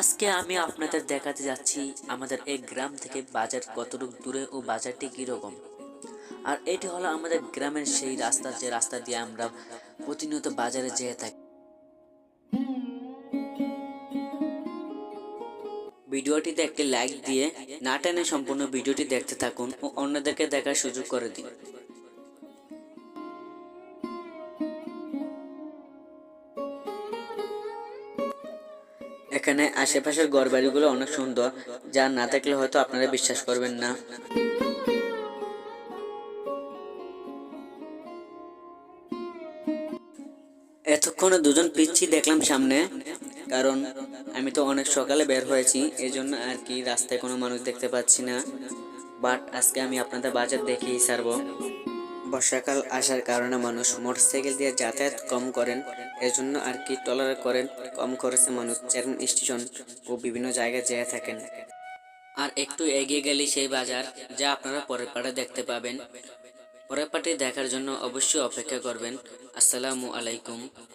আজকে আমি আপনাদের দেখাতে যাচ্ছি আমাদের এই গ্রাম থেকে বাজার কতটুকু দূরে ও বাজারটি কীরকম। আর এটি হলো আমাদের গ্রামের সেই রাস্তা, যে রাস্তা দিয়ে আমরা প্রতিনিয়ত বাজারে যেয়ে থাকি। ভিডিওটিতে একটি লাইক দিয়ে না টেনে সম্পূর্ণ ভিডিওটি দেখতে থাকুন ও অন্যদেরকে দেখার সুযোগ করে দিন। এখানে আশেপাশের ঘরবাড়িগুলো অনেক সুন্দর, যা না থাকলে হয়তো আপনারা বিশ্বাস করবেন না। এতক্ষণে দুজন পিচ্ছি দেখলাম সামনে, কারণ আমি তো অনেক সকালে বের হয়েছি এই জন্য আর কি রাস্তায় কোনো মানুষ দেখতে পাচ্ছি না। বাট আজকে আমি আপনাদের বাজার দেখেই ছাড়বো। বর্ষাকাল আসার কারণে মানুষ মোটরসাইকেল দিয়ে যাতায়াত কম করেন। এজন্য আর কি টলার করেন, কম খরচে মানুষ ট্রেন স্টেশন ও বিভিন্ন জায়গায় যেয়ে থাকেন। আর একটু এগিয়ে গেলেই সেই বাজার, যা আপনারা পরের পাটে দেখতে পাবেন। পরের পাটে দেখার জন্য অবশ্যই অপেক্ষা করবেন। আসসালামু আলাইকুম।